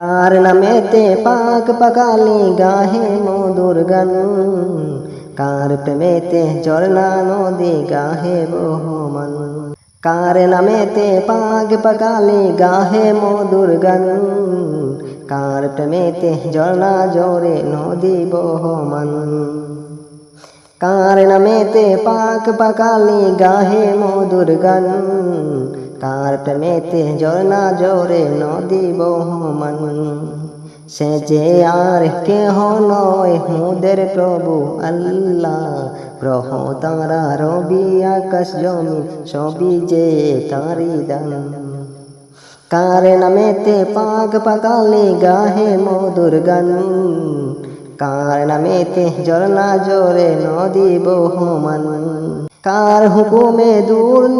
আর নামেতে পাক পাকালি গাহে মধুর গান কার প্রেমেতে ঝর্ণা নদী গাহে বহমান কার নামেতে পাক পাকালি গাহে মধুর গান কার প্রেমেতে ঝর্ণা জোরে নদী বহমান কার নামেতে পাক পাকালি গাহে মধুর গান কার প্রেমেতে ঝর্ণা জোরে নদী বহমান। সে যে আর কেহ নয় মুদের প্রভু আল্লাহ। গ্রহ তারা রবি আকাশ জমি সবই যে তারি দান। কার নামেতে পাক পাকালে গাহে মধুর গান। কার নামেতে ঝর্ণা জোরে নদী বহমান। কার হুকুমে দূর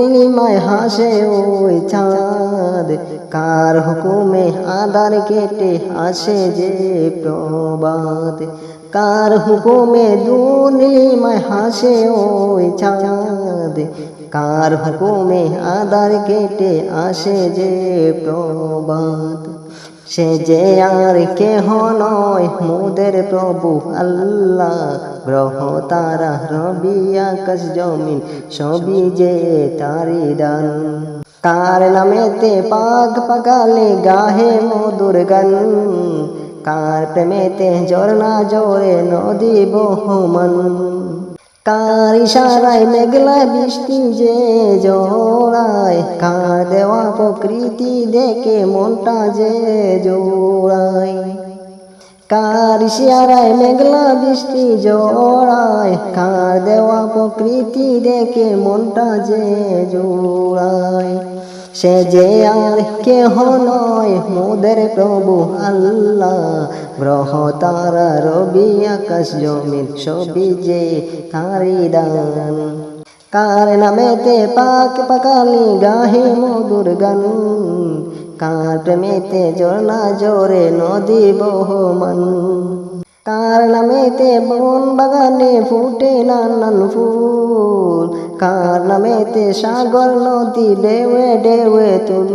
হাসে ওই চাঁদ? কার হুকুমে আদার কেটে আসে যে প্রবাদ? কার হুকুমে দূর নীলিমায় হাসে ওই চাঁদ? কার হুকুমে আদার কেটে আসে যে প্রবাদ? সে যে আর কেহ নয়, মুদের প্রভু আল্লাহ। গ্রহ তারা রবি আকাশ জমিন, সবই যে তারি দান। কার নামেতে পাক পাকালে গাহে মধুর গান। কার প্রেমেতে ঝর্ণা জোরে নদী বহমান। কার ইশারায় মেঘলা বৃষ্টি যে জোড়ায়, কার দেওয়া প্রকৃতি দেখে মনটা যে জোড়ায়। কার ইশারায় মেঘলা বৃষ্টি জোড়ায়, কার দেওয়া প্রকৃতি দেখে মনটা যে জোড়ায়। সে যে আর কেহ নয়, মোদের প্রভু আল্লাহ। গ্রহ, তারা, রবি, আকাশ, জমিন, সবই যে তারি দান। কার নামেতে পাক পাকালি, গাহে মধুর গান। কার প্রেমেতে ঝর্ণা জোরে নদী বহমান। কার নামেতে বন বাগানে ফুটে নানান ফুল। কার নামেতে সাগর, নদী ডেওয়ে ডেওয়ে তুল।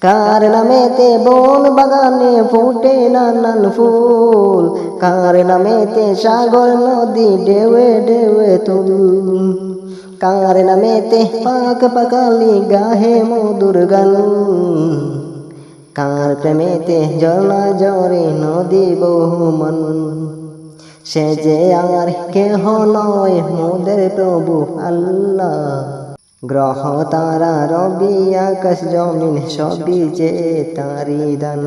কার নামেতে বন বাগানে ফুটে নানান ফুল। কার নামেতে সাগর, নদী ডেওয়ে ডেওয়ে তুল। কার নামেতে পাক পাকালি গাহে মধুর গান কার প্রেমেতে জলা জরে নদী বহুমন সে যে আর কেহ নয় মোদের প্রভু আল্লাহ গ্রহ তারা রবি আকাশ জমিন সবই যে তারি দান